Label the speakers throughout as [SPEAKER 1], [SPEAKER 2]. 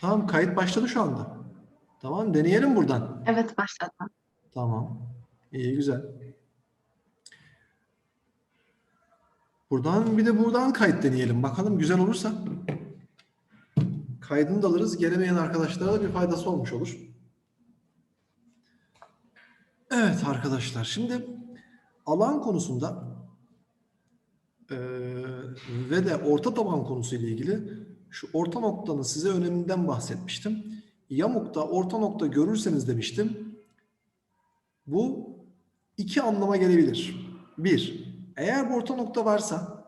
[SPEAKER 1] Tamam kayıt başladı şu anda. Tamam deneyelim buradan.
[SPEAKER 2] Evet başladı.
[SPEAKER 1] Tamam. İyi güzel. Buradan bir de buradan kayıt deneyelim. Bakalım güzel olursa. Kaydını da alırız. Gelemeyen arkadaşlara da bir faydası olmuş olur. Evet arkadaşlar. Şimdi alan konusunda eee, ve de orta taban konusu ile ilgili şu orta noktanın size öneminden bahsetmiştim. Yamukta orta nokta görürseniz demiştim. Bu iki anlama gelebilir. Bir, eğer bu orta nokta varsa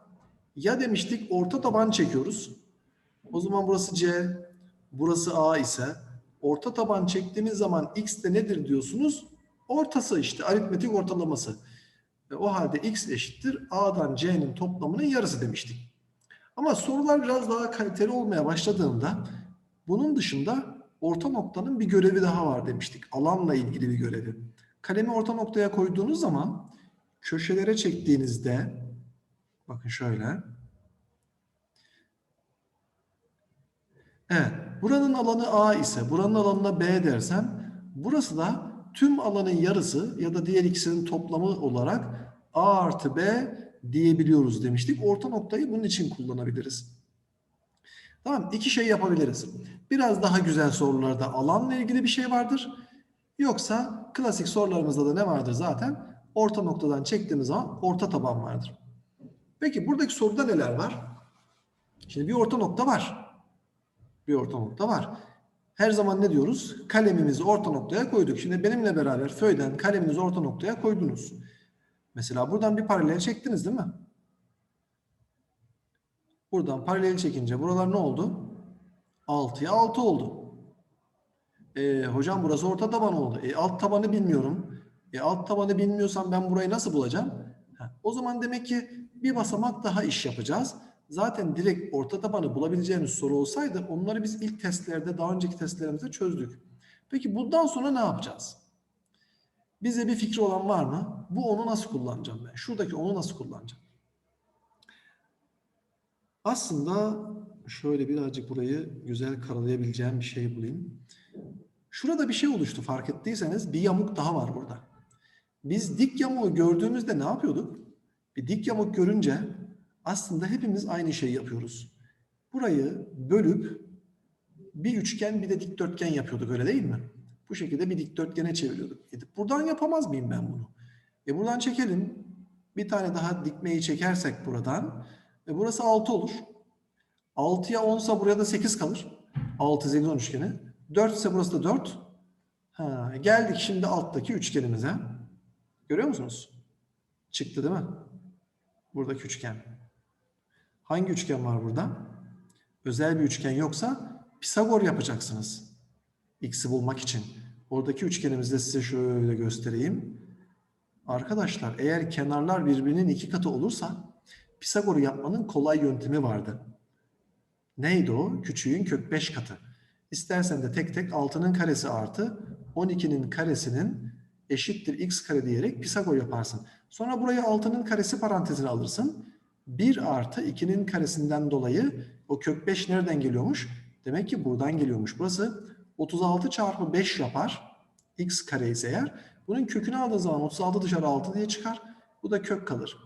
[SPEAKER 1] ya demiştik orta taban çekiyoruz. O zaman burası C, burası A ise orta taban çektiğimiz zaman x de nedir diyorsunuz? Ortası işte aritmetik ortalaması. Ve o halde x eşittir A'dan C'nin toplamının yarısı demiştik. Ama sorular biraz daha kaliteli olmaya başladığında bunun dışında orta noktanın bir görevi daha var demiştik. Alanla ilgili bir görevi. Kalemi orta noktaya koyduğunuz zaman köşelere çektiğinizde bakın şöyle. Evet. Buranın alanı A ise buranın alanına B dersem burası da tüm alanın yarısı ya da diğer ikisinin toplamı olarak A artı B diyebiliyoruz demiştik. Orta noktayı bunun için kullanabiliriz. Tamam iki şey yapabiliriz. Biraz daha güzel sorularda alanla ilgili bir şey vardır. Yoksa klasik sorularımızda da ne vardır zaten? Orta noktadan çektiğimiz zaman orta taban vardır. Peki buradaki soruda neler var? Şimdi bir orta nokta var. Bir orta nokta var. Her zaman ne diyoruz? Kalemimizi orta noktaya koyduk. Şimdi benimle beraber föyden kaleminizi orta noktaya koydunuz. Mesela buradan bir paralel çektiniz değil mi? Buradan paralel çekince buralar ne oldu? 6'ya 6 oldu. E, hocam burası orta taban oldu. E, alt tabanı bilmiyorum. E, alt tabanı bilmiyorsam ben burayı nasıl bulacağım? Ha, o zaman demek ki bir basamak daha iş yapacağız. Zaten direkt orta tabanı bulabileceğimiz soru olsaydı onları biz ilk testlerde, daha önceki testlerimizde çözdük. Peki bundan sonra ne yapacağız? Bize bir fikri olan var mı? Bu onu nasıl kullanacağım ben? Şuradaki onu nasıl kullanacağım? Aslında şöyle birazcık burayı güzel karalayabileceğim bir şey bulayım. Şurada bir şey oluştu fark ettiyseniz bir yamuk daha var burada. Biz dik yamuğu gördüğümüzde ne yapıyorduk? Bir dik yamuk görünce aslında hepimiz aynı şeyi yapıyoruz. Burayı bölüp bir üçgen bir de dikdörtgen yapıyorduk öyle değil mi? Bu şekilde bir dikdörtgene çeviriyorduk. E, buradan yapamaz mıyım ben bunu? E buradan çekelim. Bir tane daha dikmeyi çekersek buradan. E burası 6 olur. 6'ya 10 ise buraya da 8 kalır. 6 zegon üçgeni. 4 ise burası da 4. Ha, geldik şimdi alttaki üçgenimize. Görüyor musunuz? Çıktı değil mi? Buradaki üçgen. Hangi üçgen var burada? Özel bir üçgen yoksa Pisagor yapacaksınız. X'i bulmak için. Oradaki üçgenimizi de size şöyle göstereyim. Arkadaşlar eğer kenarlar birbirinin iki katı olursa Pisagor'u yapmanın kolay yöntemi vardı. Neydi o? Küçüğün kök 5 katı. İstersen de tek tek 6'nın karesi artı 12'nin karesinin eşittir x kare diyerek Pisagor yaparsın. Sonra burayı 6'nın karesi parantezine alırsın. 1 artı 2'nin karesinden dolayı o kök 5 nereden geliyormuş? Demek ki buradan geliyormuş. Burası 36 çarpı 5 yapar. x kare ise eğer. Bunun kökünü aldığı zaman 36 dışarı 6 diye çıkar. Bu da kök kalır.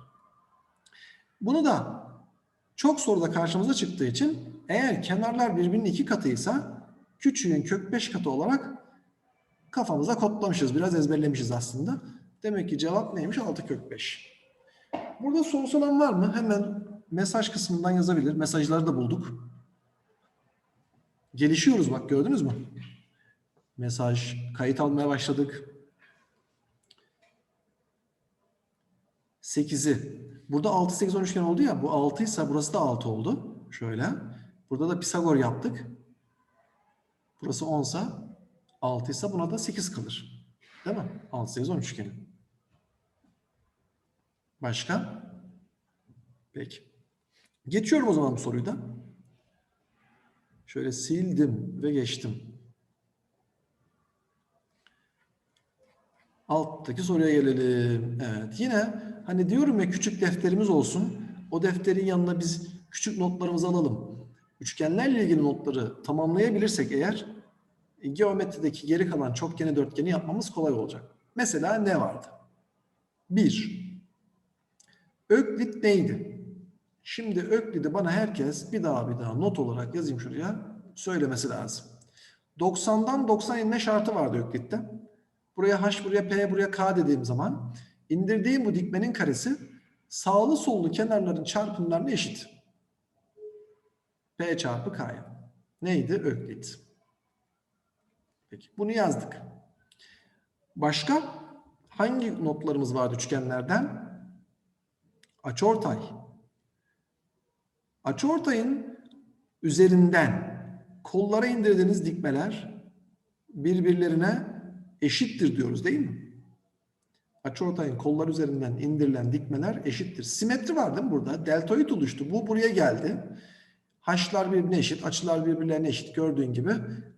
[SPEAKER 1] Bunu da çok soruda karşımıza çıktığı için eğer kenarlar birbirinin iki katıysa küçüğün kök 5 katı olarak kafamıza kodlamışız. Biraz ezberlemişiz aslında. Demek ki cevap neymiş? 6 kök 5. Burada sorusu olan var mı? Hemen mesaj kısmından yazabilir. Mesajları da bulduk. Gelişiyoruz bak gördünüz mü? Mesaj, kayıt almaya başladık. 8'i. Burada 6, 8, 10 üçgen oldu ya. Bu 6 ise burası da 6 oldu. Şöyle. Burada da Pisagor yaptık. Burası 10 ise 6 ise buna da 8 kalır. Değil mi? 6, 8, 10 üçgeni. Başka? Peki. Geçiyorum o zaman bu soruyu da. Şöyle sildim ve geçtim. Alttaki soruya gelelim. Evet yine hani diyorum ya küçük defterimiz olsun. O defterin yanına biz küçük notlarımızı alalım. üçgenlerle ilgili notları tamamlayabilirsek eğer e, geometrideki geri kalan çokgeni dörtgeni yapmamız kolay olacak. Mesela ne vardı? 1. Öklit neydi? Şimdi Öklid'i bana herkes bir daha bir daha not olarak yazayım şuraya söylemesi lazım. 90'dan 90 inme şartı vardı Öklit'te. Buraya h, buraya p, buraya k dediğim zaman indirdiğim bu dikmenin karesi sağlı sollu kenarların çarpımlarına eşit. P çarpı K'ya. Neydi? Öklit. Peki bunu yazdık. Başka hangi notlarımız vardı üçgenlerden? Açıortay. Açıortayın üzerinden kollara indirdiğiniz dikmeler birbirlerine eşittir diyoruz değil mi? Açıortayın kollar üzerinden indirilen dikmeler eşittir. Simetri var değil mi burada? Deltoid oluştu. Bu buraya geldi. Haçlar birbirine eşit, açılar birbirlerine eşit gördüğün gibi.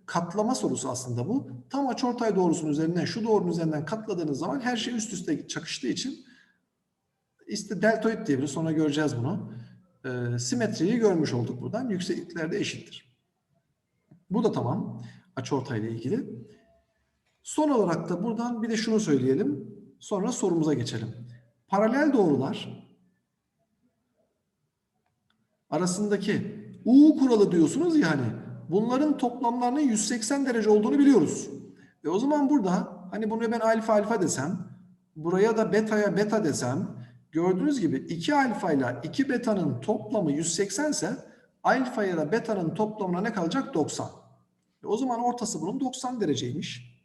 [SPEAKER 1] Katlama sorusu aslında bu. Tam açıortay doğrusunun üzerinden, şu doğrunun üzerinden katladığınız zaman her şey üst üste çakıştığı için işte deltoid diyebiliriz. Sonra göreceğiz bunu. Ee, simetriyi görmüş olduk buradan. Yükseklikler de eşittir. Bu da tamam. Açıortay ile ilgili. Son olarak da buradan bir de şunu söyleyelim. Sonra sorumuza geçelim. Paralel doğrular arasındaki U kuralı diyorsunuz ya hani bunların toplamlarının 180 derece olduğunu biliyoruz. E o zaman burada hani bunu ben alfa alfa desem buraya da beta'ya beta desem gördüğünüz gibi 2 alfa ile 2 beta'nın toplamı 180 ise alfa ya da beta'nın toplamına ne kalacak? 90. E o zaman ortası bunun 90 dereceymiş.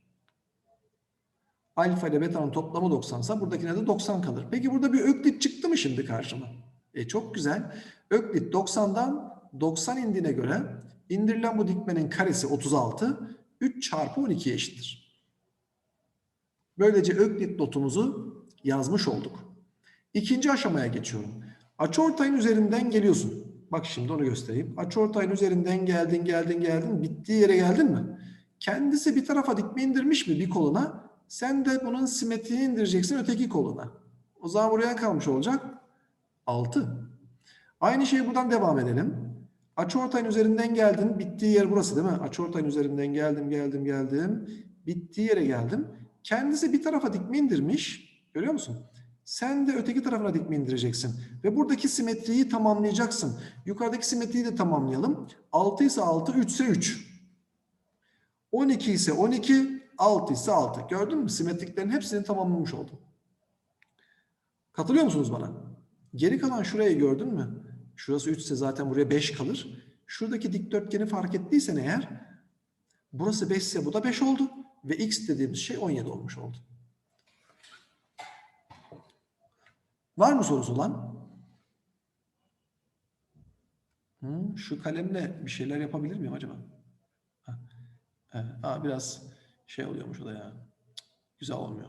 [SPEAKER 1] Alfa ile beta'nın toplamı 90 ise buradakine de 90 kalır. Peki burada bir öklit çıktı mı şimdi karşıma? E çok güzel. Öklit 90'dan 90 indiğine göre indirilen bu dikmenin karesi 36. 3 çarpı 12 eşittir. Böylece öklit notumuzu yazmış olduk. İkinci aşamaya geçiyorum. Açıortayın üzerinden geliyorsun. Bak şimdi onu göstereyim. Açıortayın üzerinden geldin, geldin, geldin. Bittiği yere geldin mi? Kendisi bir tarafa dikme indirmiş mi bir koluna? Sen de bunun simetriğini indireceksin öteki koluna. O zaman buraya kalmış olacak 6. Aynı şeyi buradan devam edelim. Açıortayın üzerinden geldin. Bittiği yer burası değil mi? Açıortayın üzerinden geldim, geldim, geldim. Bittiği yere geldim. Kendisi bir tarafa dikme indirmiş. Görüyor musun? Sen de öteki tarafına dikme indireceksin. Ve buradaki simetriyi tamamlayacaksın. Yukarıdaki simetriyi de tamamlayalım. 6 ise 6, 3 ise 3. 12 ise 12, 6 ise 6. Gördün mü? Simetriklerin hepsini tamamlamış oldum. Katılıyor musunuz bana? Geri kalan şurayı gördün mü? Şurası 3 ise zaten buraya 5 kalır. Şuradaki dikdörtgeni fark ettiysen eğer burası 5 ise bu da 5 oldu. Ve x dediğimiz şey 17 olmuş oldu. Var mı sorusu lan? Hı, şu kalemle bir şeyler yapabilir miyim acaba? Ha. Evet. Aa, biraz şey oluyormuş o da ya. Güzel olmuyor.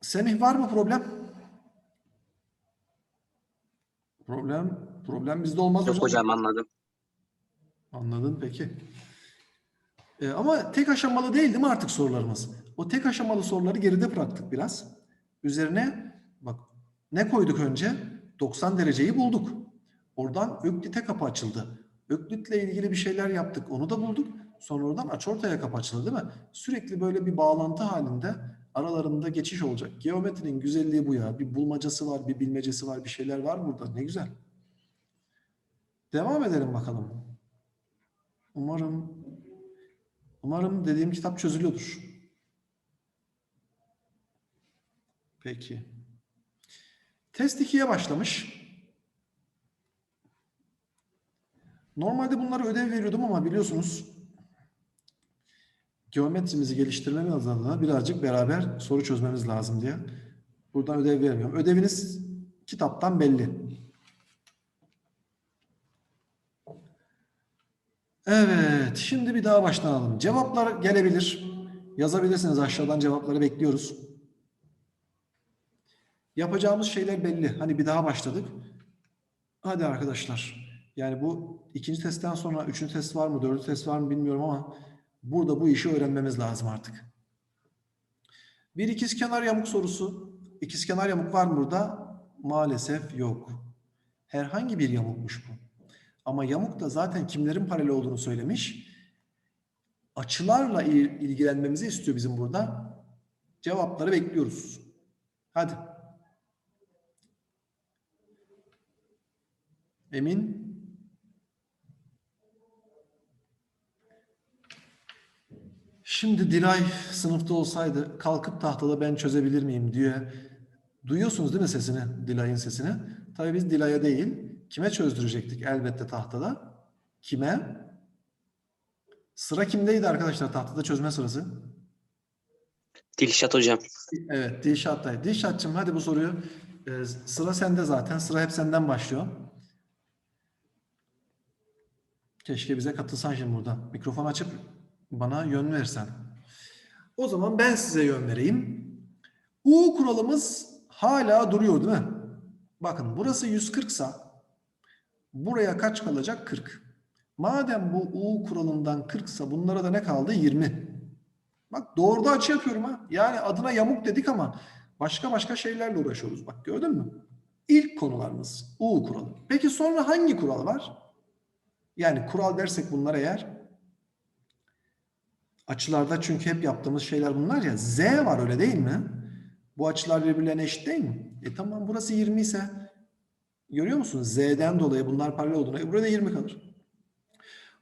[SPEAKER 1] Semih var mı problem? Problem problem bizde olmaz
[SPEAKER 2] Yok hocam anladım.
[SPEAKER 1] Anladın peki. Ee, ama tek aşamalı değil değil mi artık sorularımız? O tek aşamalı soruları geride bıraktık biraz. Üzerine bak ne koyduk önce? 90 dereceyi bulduk. Oradan Öklit'e kapı açıldı. Öklit'le ilgili bir şeyler yaptık. Onu da bulduk. Sonra oradan açıortaya kapı açıldı değil mi? Sürekli böyle bir bağlantı halinde aralarında geçiş olacak. Geometrinin güzelliği bu ya. Bir bulmacası var, bir bilmecesi var, bir şeyler var burada. Ne güzel. Devam edelim bakalım. Umarım umarım dediğim kitap çözülüyordur. Peki. Test 2'ye başlamış. Normalde bunları ödev veriyordum ama biliyorsunuz geometrimizi geliştirmemiz adına birazcık beraber soru çözmemiz lazım diye. Buradan ödev vermiyorum. Ödeviniz kitaptan belli. Evet, şimdi bir daha başlayalım. Cevaplar gelebilir. Yazabilirsiniz aşağıdan cevapları bekliyoruz. Yapacağımız şeyler belli. Hani bir daha başladık. Hadi arkadaşlar. Yani bu ikinci testten sonra üçüncü test var mı, dördüncü test var mı bilmiyorum ama burada bu işi öğrenmemiz lazım artık. Bir ikizkenar yamuk sorusu. ikizkenar yamuk var mı burada? Maalesef yok. Herhangi bir yamukmuş bu. Ama yamuk da zaten kimlerin paralel olduğunu söylemiş. Açılarla il- ilgilenmemizi istiyor bizim burada. Cevapları bekliyoruz. Hadi. Emin? Şimdi Dilay sınıfta olsaydı kalkıp tahtada ben çözebilir miyim diye duyuyorsunuz değil mi sesini, Dilay'ın sesini? Tabii biz Dilay'a değil, kime çözdürecektik elbette tahtada? Kime? Sıra kimdeydi arkadaşlar tahtada çözme sırası?
[SPEAKER 2] Dilşat hocam.
[SPEAKER 1] Evet, Dilşat'taydı. Dilşat'cığım hadi bu soruyu e, sıra sende zaten. Sıra hep senden başlıyor. Keşke bize katılsan şimdi burada. Mikrofon açıp bana yön versen. O zaman ben size yön vereyim. U kuralımız hala duruyor değil mi? Bakın burası 140 sa buraya kaç kalacak? 40. Madem bu U kuralından 40 sa bunlara da ne kaldı? 20. Bak doğruda açı yapıyorum ha. Yani adına yamuk dedik ama başka başka şeylerle uğraşıyoruz. Bak gördün mü? İlk konularımız U kuralı. Peki sonra hangi kural var? Yani kural dersek bunlar eğer açılarda çünkü hep yaptığımız şeyler bunlar ya. Z var öyle değil mi? Bu açılar birbirlerine eşit değil mi? E tamam burası 20 ise görüyor musunuz? Z'den dolayı bunlar paralel olduğuna göre burada 20 kalır.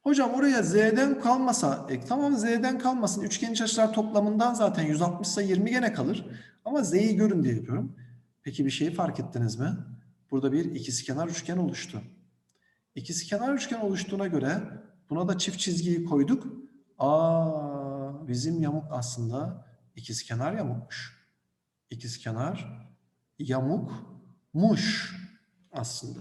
[SPEAKER 1] Hocam oraya Z'den kalmasa, e, tamam Z'den kalmasın. Üçgen iç açılar toplamından zaten 160 ise 20 gene kalır. Ama Z'yi görün diye yapıyorum. Peki bir şeyi fark ettiniz mi? Burada bir ikizkenar üçgen oluştu. İkizkenar üçgen oluştuğuna göre buna da çift çizgiyi koyduk. Aa, bizim yamuk aslında ikizkenar yamukmuş. İkizkenar yamukmuş aslında.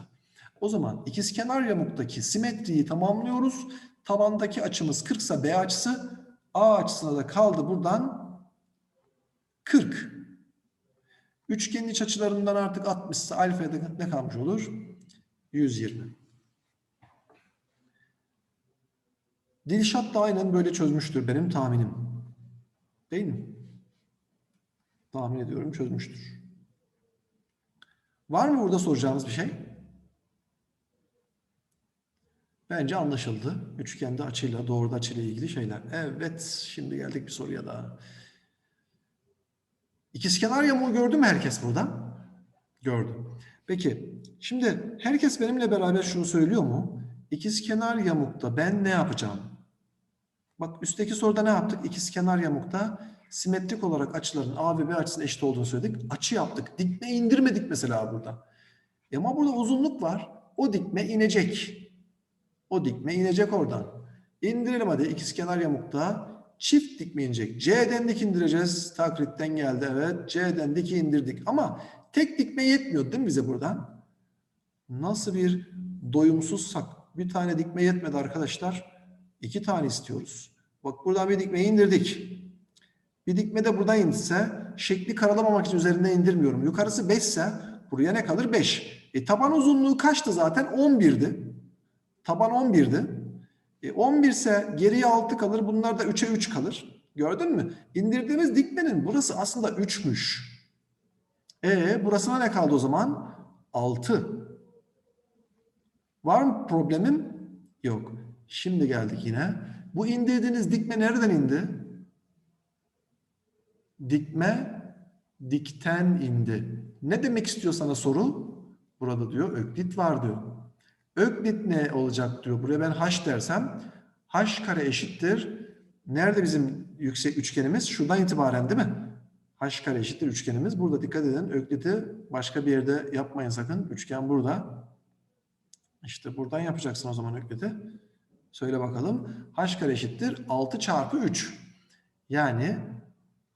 [SPEAKER 1] O zaman ikizkenar yamuktaki simetriyi tamamlıyoruz. Tabandaki açımız 40 ise B açısı A açısına da kaldı buradan 40. Üçgenin iç açılarından artık 60 ise alfaya ne kalmış olur? 120. Dilşat da aynen böyle çözmüştür benim tahminim. Değil mi? Tahmin ediyorum çözmüştür. Var mı burada soracağınız bir şey? Bence anlaşıldı. Üçgende açıyla, doğruda açıyla ilgili şeyler. Evet, şimdi geldik bir soruya daha. İkizkenar yamuğu gördü mü herkes burada? Gördü. Peki, şimdi herkes benimle beraber şunu söylüyor mu? İkizkenar yamukta ben ne yapacağım? Bak üstteki soruda ne yaptık? İkizkenar yamukta simetrik olarak açıların A ve B açısının eşit olduğunu söyledik. Açı yaptık. Dikme indirmedik mesela burada. E ama burada uzunluk var. O dikme inecek. O dikme inecek oradan. İndirelim hadi ikizkenar yamukta. Çift dikme inecek. C'den dik indireceğiz. Takritten geldi evet. C'den dik indirdik. Ama tek dikme yetmiyor değil mi bize buradan? Nasıl bir doyumsuzsak. Bir tane dikme yetmedi arkadaşlar. İki tane istiyoruz. Bak buradan bir dikmeyi indirdik. Bir dikme de buradan indirse şekli karalamamak için üzerine indirmiyorum. Yukarısı 5 ise buraya ne kalır? 5. E, taban uzunluğu kaçtı zaten? 11'di. Taban 11'di. E, 11 ise geriye 6 kalır. Bunlar da 3'e 3 kalır. Gördün mü? İndirdiğimiz dikmenin burası aslında 3'müş. E burasına ne kaldı o zaman? 6. Var mı problemim? Yok. Şimdi geldik yine. Bu indirdiğiniz dikme nereden indi? Dikme dikten indi. Ne demek istiyor sana soru? Burada diyor öklit var diyor. Öklit ne olacak diyor. Buraya ben h dersem h kare eşittir. Nerede bizim yüksek üçgenimiz? Şuradan itibaren değil mi? h kare eşittir üçgenimiz. Burada dikkat edin. Ökliti başka bir yerde yapmayın sakın. Üçgen burada. İşte buradan yapacaksın o zaman ökliti. Söyle bakalım. h kare eşittir 6 çarpı 3. Yani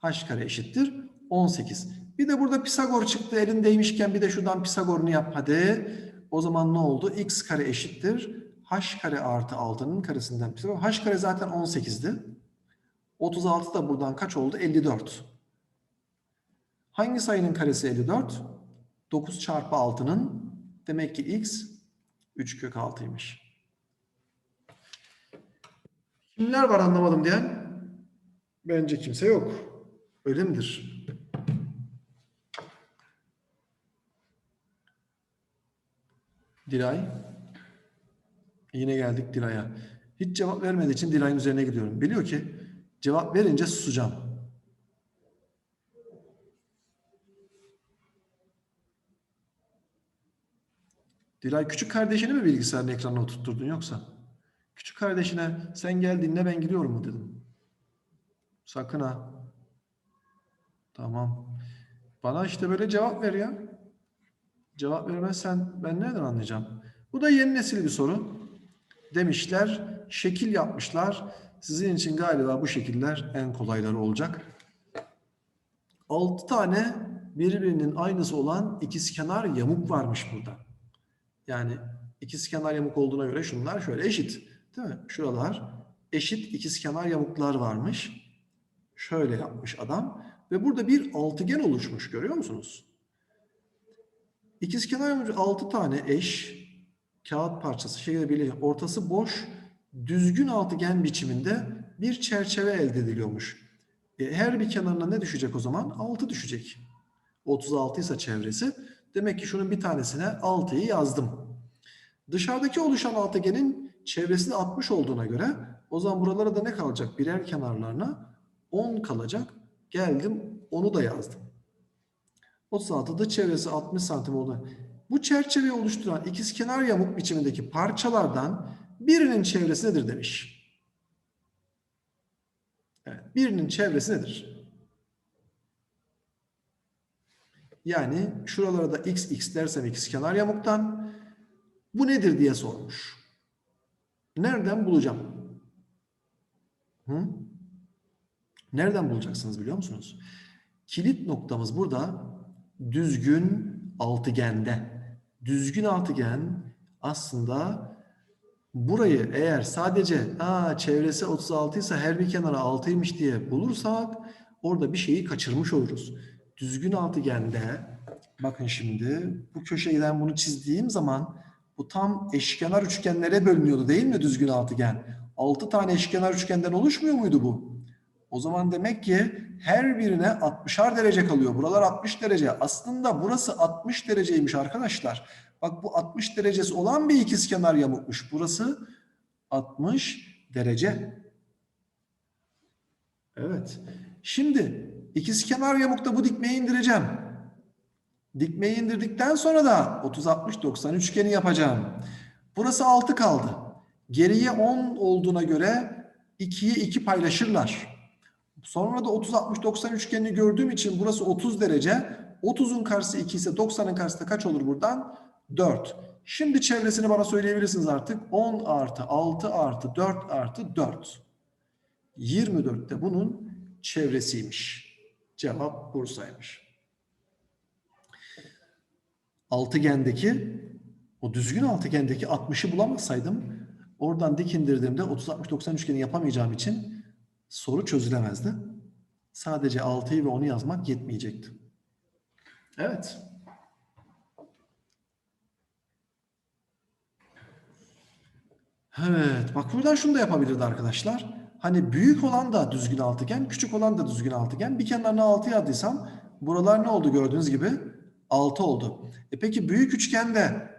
[SPEAKER 1] h kare eşittir 18. Bir de burada Pisagor çıktı elindeymişken bir de şuradan Pisagor'unu yap hadi. O zaman ne oldu? x kare eşittir. h kare artı 6'nın karesinden Pisagor. h kare zaten 18'di. 36 da buradan kaç oldu? 54. Hangi sayının karesi 54? 9 çarpı 6'nın demek ki x 3 kök 6'ymış. Kimler var anlamadım diyen? Bence kimse yok. Öyle midir? Dilay. Yine geldik Dilay'a. Hiç cevap vermediği için Dilay'ın üzerine gidiyorum. Biliyor ki cevap verince susacağım. Dilay küçük kardeşini mi bilgisayarın ekranına oturtturdun yoksa? Küçük kardeşine sen gel dinle ben gidiyorum mu dedim. Sakın ha. Tamam. Bana işte böyle cevap ver ya. Cevap vermezsen ben nereden anlayacağım? Bu da yeni nesil bir soru. Demişler, şekil yapmışlar. Sizin için galiba bu şekiller en kolayları olacak. 6 tane birbirinin aynısı olan ikizkenar yamuk varmış burada. Yani ikizkenar yamuk olduğuna göre şunlar şöyle eşit. Değil mi? Şuralar eşit ikizkenar yamuklar varmış. Şöyle yapmış adam. Ve burada bir altıgen oluşmuş görüyor musunuz? İkizkenar yamuk 6 tane eş kağıt parçası şekilde birleşiyor. Ortası boş düzgün altıgen biçiminde bir çerçeve elde ediliyormuş. E, her bir kenarına ne düşecek o zaman? 6 düşecek. 36 ise çevresi. Demek ki şunun bir tanesine 6'yı yazdım. Dışarıdaki oluşan altıgenin çevresi de 60 olduğuna göre o zaman buralara da ne kalacak? Birer kenarlarına 10 kalacak. Geldim onu da yazdım. 36'da çevresi 60 santim oldu. Bu çerçeveyi oluşturan ikizkenar yamuk biçimindeki parçalardan birinin çevresi nedir demiş. Evet, birinin çevresi nedir? Yani şuralara da x x dersem ikizkenar yamuktan bu nedir diye sormuş. Nereden bulacağım? Hı? Nereden bulacaksınız biliyor musunuz? Kilit noktamız burada düzgün altıgende. Düzgün altıgen aslında burayı eğer sadece aa, çevresi 36 ise her bir kenara 6'ymış diye bulursak orada bir şeyi kaçırmış oluruz. Düzgün altıgende bakın şimdi bu köşeden bunu çizdiğim zaman bu tam eşkenar üçgenlere bölünüyordu değil mi düzgün altıgen? 6 tane eşkenar üçgenden oluşmuyor muydu bu? O zaman demek ki her birine 60'ar derece kalıyor. Buralar 60 derece. Aslında burası 60 dereceymiş arkadaşlar. Bak bu 60 derecesi olan bir ikizkenar yamukmuş. Burası 60 derece. Evet. Şimdi ikizkenar yamukta bu dikmeyi indireceğim. Dikmeyi indirdikten sonra da 30 60 90 üçgeni yapacağım. Burası 6 kaldı. Geriye 10 olduğuna göre 2'yi 2 paylaşırlar. Sonra da 30 60 90 üçgenini gördüğüm için burası 30 derece. 30'un karşısı 2 ise 90'ın karşısı kaç olur buradan? 4. Şimdi çevresini bana söyleyebilirsiniz artık. 10 artı 6 artı 4 artı 4. 24 de bunun çevresiymiş. Cevap Bursa'ymış. Altıgendeki o düzgün altıgendeki 60'ı bulamazsaydım oradan dik indirdiğimde 30 60 90 üçgeni yapamayacağım için soru çözülemezdi. Sadece 6'yı ve 10'u yazmak yetmeyecekti. Evet. Evet. Bak buradan şunu da yapabilirdi arkadaşlar. Hani büyük olan da düzgün altıgen, küçük olan da düzgün altıgen. Bir kenarına 6 yazdıysam buralar ne oldu gördüğünüz gibi? 6 oldu. E peki büyük üçgende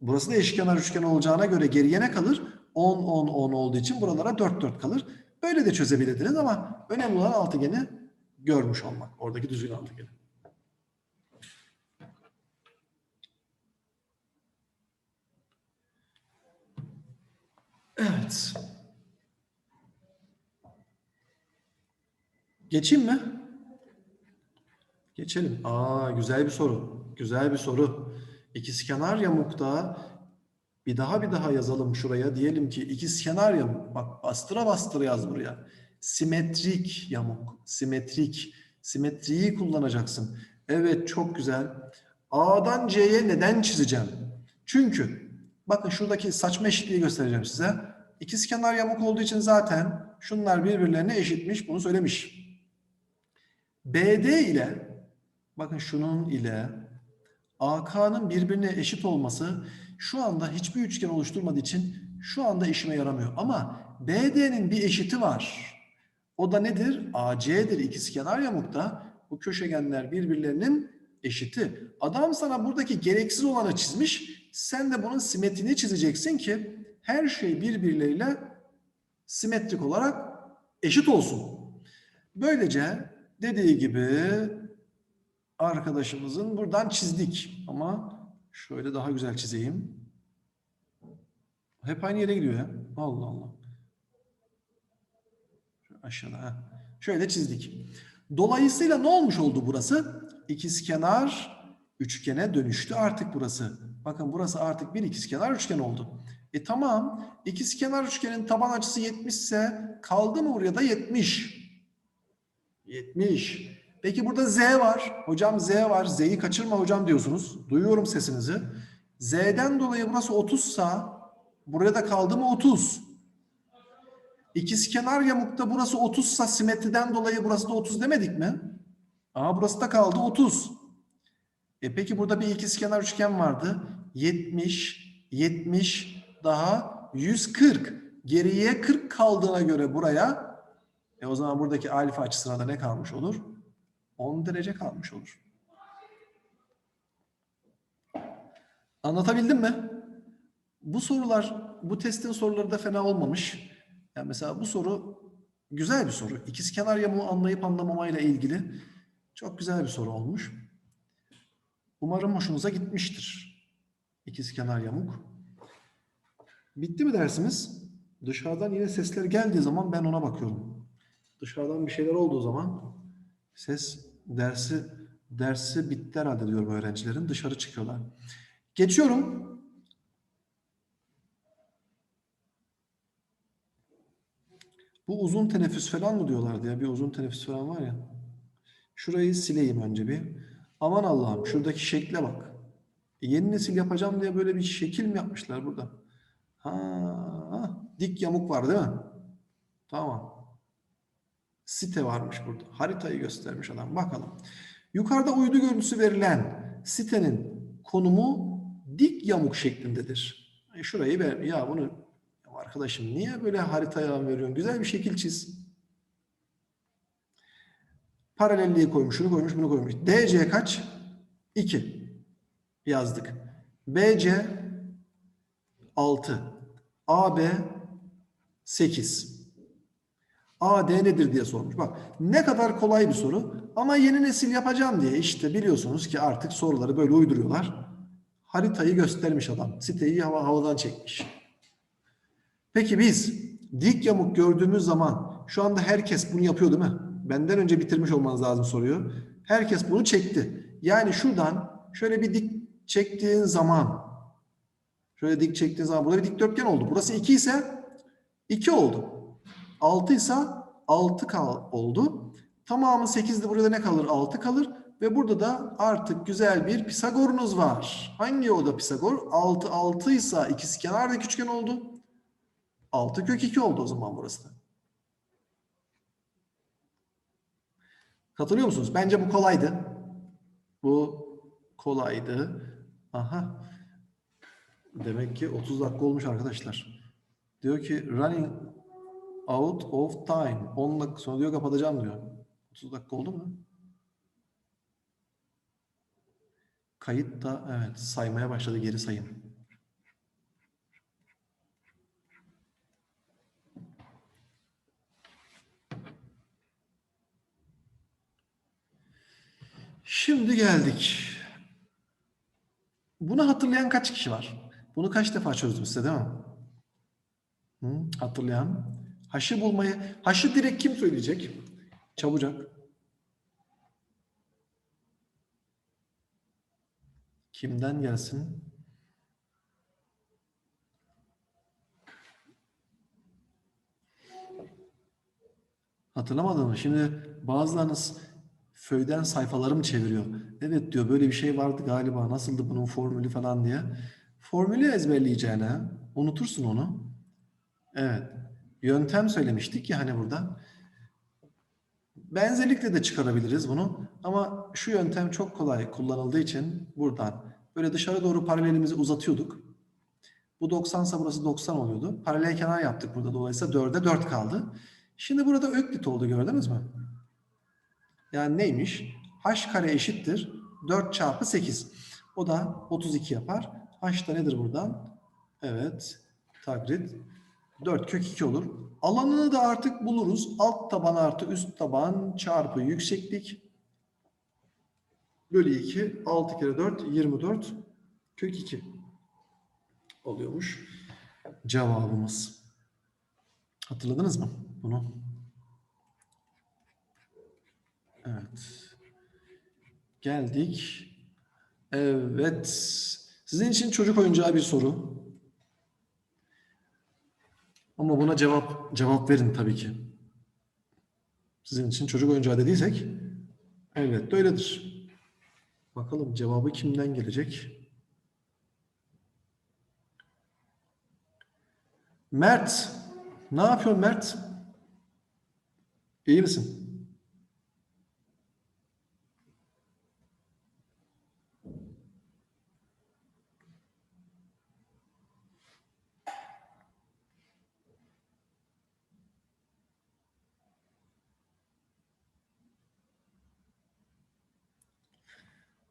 [SPEAKER 1] burası da eşkenar üçgen olacağına göre geriye ne kalır? 10 10 10 olduğu için buralara 4 4 kalır. Böyle de çözebilirdiniz ama önemli olan altıgeni görmüş olmak. Oradaki düzgün altıgeni. Evet. Geçeyim mi? Geçelim. Aa güzel bir soru. Güzel bir soru. İkizkenar yamukta bir daha bir daha yazalım şuraya. Diyelim ki ikizkenar yamuk. Bak bastıra bastıra yaz buraya. Simetrik yamuk. Simetrik. Simetriyi kullanacaksın. Evet çok güzel. A'dan C'ye neden çizeceğim? Çünkü bakın şuradaki saçma eşitliği göstereceğim size. İkizkenar yamuk olduğu için zaten şunlar birbirlerine eşitmiş. Bunu söylemiş. BD ile bakın şunun ile AK'nın birbirine eşit olması şu anda hiçbir üçgen oluşturmadığı için şu anda işime yaramıyor. Ama BD'nin bir eşiti var. O da nedir? AC'dir. İkizkenar yamukta bu köşegenler birbirlerinin eşiti. Adam sana buradaki gereksiz olanı çizmiş. Sen de bunun simetriğini çizeceksin ki her şey birbirleriyle simetrik olarak eşit olsun. Böylece dediği gibi arkadaşımızın buradan çizdik. Ama şöyle daha güzel çizeyim. Hep aynı yere gidiyor ya. Allah Allah. Aşağıda. Şöyle çizdik. Dolayısıyla ne olmuş oldu burası? İkizkenar üçgene dönüştü artık burası. Bakın burası artık bir ikizkenar üçgen oldu. E tamam. İkizkenar üçgenin taban açısı 70 ise kaldı mı buraya da 70. 70. Peki burada Z var. Hocam Z var. Z'yi kaçırma hocam diyorsunuz. Duyuyorum sesinizi. Z'den dolayı burası 30 sa buraya da kaldı mı 30. İkizkenar yamukta burası 30 sa simetriden dolayı burası da 30 demedik mi? Aa burası da kaldı 30. E peki burada bir ikizkenar üçgen vardı. 70, 70 daha 140. Geriye 40 kaldığına göre buraya e o zaman buradaki alfa açısına da ne kalmış olur? 10 derece kalmış olur. Anlatabildim mi? Bu sorular, bu testin soruları da fena olmamış. Yani mesela bu soru güzel bir soru. İkizkenar yamuğu anlayıp anlamamayla ilgili çok güzel bir soru olmuş. Umarım hoşunuza gitmiştir. İkizkenar yamuk. Bitti mi dersimiz? Dışarıdan yine sesler geldiği zaman ben ona bakıyorum. Dışarıdan bir şeyler olduğu zaman ses dersi dersi bitti herhalde diyorum öğrencilerin. Dışarı çıkıyorlar. Geçiyorum. Bu uzun teneffüs falan mı diyorlardı ya? Bir uzun teneffüs falan var ya. Şurayı sileyim önce bir. Aman Allah'ım şuradaki şekle bak. E, yeni nesil yapacağım diye böyle bir şekil mi yapmışlar burada? Ha, dik yamuk var değil mi? Tamam. Site varmış burada. Haritayı göstermiş adam. Bakalım. Yukarıda uydu görüntüsü verilen sitenin konumu dik yamuk şeklindedir. E şurayı ver. Ya bunu arkadaşım niye böyle haritaya veriyorsun? Güzel bir şekil çiz. Paralelliği koymuş, şunu koymuş, bunu koymuş. DC kaç? 2 yazdık. BC 6. AB 8. AD nedir diye sormuş. Bak ne kadar kolay bir soru ama yeni nesil yapacağım diye işte biliyorsunuz ki artık soruları böyle uyduruyorlar. Haritayı göstermiş adam. Siteyi hava havadan çekmiş. Peki biz dik yamuk gördüğümüz zaman şu anda herkes bunu yapıyor değil mi? Benden önce bitirmiş olmanız lazım soruyu. Herkes bunu çekti. Yani şuradan şöyle bir dik çektiğin zaman şöyle dik çektiğin zaman burada bir dikdörtgen oldu. Burası 2 ise 2 oldu. 6 ise 6 kal oldu. Tamamı 8'de burada ne kalır? 6 kalır. Ve burada da artık güzel bir Pisagor'unuz var. Hangi o da Pisagor? 6 6 ise ikizkenardaki üçgen oldu. 6 kök 2 oldu o zaman burası da. Katılıyor musunuz? Bence bu kolaydı. Bu kolaydı. Aha. Demek ki 30 dakika olmuş arkadaşlar. Diyor ki running out of time. 10 dakika sonra diyor kapatacağım diyor. 30 dakika oldu mu? Kayıt da evet saymaya başladı geri sayım. Şimdi geldik. Bunu hatırlayan kaç kişi var? Bunu kaç defa çözdüm size değil mi? Hı? Hatırlayan. Haşı bulmayı, haşı direkt kim söyleyecek? Çabucak. Kimden gelsin? Hatırlamadın mı? Şimdi bazılarınız föyden sayfaları çeviriyor? Evet diyor böyle bir şey vardı galiba. Nasıldı bunun formülü falan diye. Formülü ezberleyeceğine unutursun onu. Evet. Yöntem söylemiştik ya hani burada. Benzerlikle de çıkarabiliriz bunu. Ama şu yöntem çok kolay kullanıldığı için buradan böyle dışarı doğru paralelimizi uzatıyorduk. Bu 90 ise burası 90 oluyordu. Paralel kenar yaptık burada. Dolayısıyla 4'e 4 kaldı. Şimdi burada öklit oldu gördünüz mü? Yani neymiş? H kare eşittir 4 çarpı 8. O da 32 yapar. H da nedir buradan? Evet. Takrit. 4 kök 2 olur. Alanını da artık buluruz. Alt taban artı üst taban çarpı yükseklik. Bölü 2. 6 kere 4. 24. Kök 2. Oluyormuş. Cevabımız. Hatırladınız mı bunu? Evet. Geldik. Evet. Sizin için çocuk oyuncağı bir soru. Ama buna cevap cevap verin tabii ki. Sizin için çocuk oyuncağı dediysek elbette öyledir. Bakalım cevabı kimden gelecek? Mert. Ne yapıyorsun Mert? İyi misin?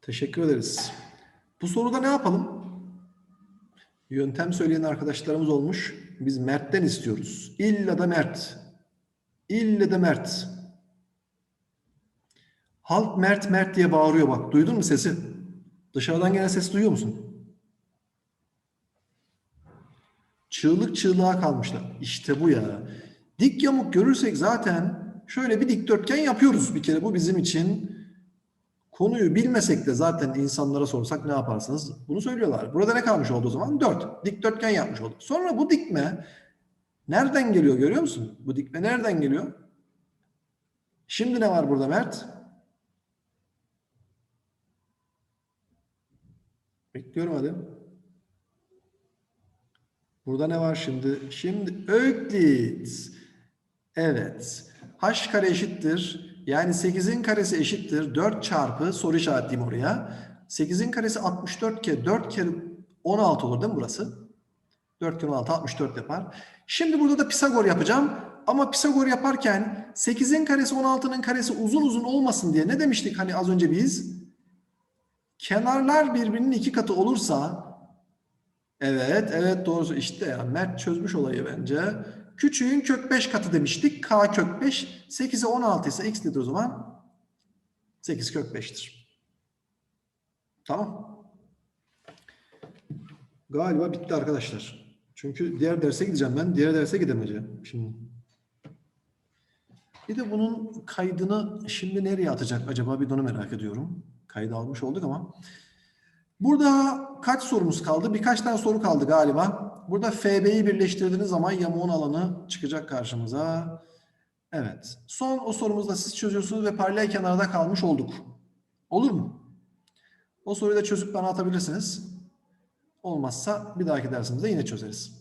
[SPEAKER 1] Teşekkür ederiz. Bu soruda ne yapalım? Yöntem söyleyen arkadaşlarımız olmuş. Biz Mert'ten istiyoruz. İlla da Mert. İlla da Mert. Halk Mert Mert diye bağırıyor bak. Duydun mu sesi? Dışarıdan gelen ses duyuyor musun? Çığlık çığlığa kalmışlar. İşte bu ya. Dik yamuk görürsek zaten şöyle bir dikdörtgen yapıyoruz bir kere. Bu bizim için Konuyu bilmesek de zaten insanlara sorsak ne yaparsınız? Bunu söylüyorlar. Burada ne kalmış oldu o zaman? 4. Dikdörtgen yapmış olduk. Sonra bu dikme nereden geliyor görüyor musun? Bu dikme nereden geliyor? Şimdi ne var burada Mert? Bekliyorum hadi. Burada ne var şimdi? Şimdi Öklit. Evet. H kare eşittir. Yani 8'in karesi eşittir. 4 çarpı soru işaretleyeyim oraya. 8'in karesi 64 kere 4 kere 16 olur değil mi burası? 4 kere 16 64 yapar. Şimdi burada da Pisagor yapacağım. Ama Pisagor yaparken 8'in karesi 16'nın karesi uzun uzun olmasın diye ne demiştik hani az önce biz? Kenarlar birbirinin iki katı olursa evet evet doğrusu işte ya Mert çözmüş olayı bence. Küçüğün kök 5 katı demiştik. K kök 5. 8'e 16 ise x nedir o zaman? 8 kök 5'tir. Tamam. Galiba bitti arkadaşlar. Çünkü diğer derse gideceğim ben. Diğer derse gidemeyeceğim şimdi. Bir de bunun kaydını şimdi nereye atacak acaba bir de onu merak ediyorum. Kaydı almış olduk ama. Burada kaç sorumuz kaldı? Birkaç tane soru kaldı galiba. Burada FB'yi birleştirdiğiniz zaman yamuğun alanı çıkacak karşımıza. Evet. Son o sorumuzda siz çözüyorsunuz ve paralel kenarda kalmış olduk. Olur mu? O soruyu da çözüp bana atabilirsiniz. Olmazsa bir dahaki dersimizde yine çözeriz.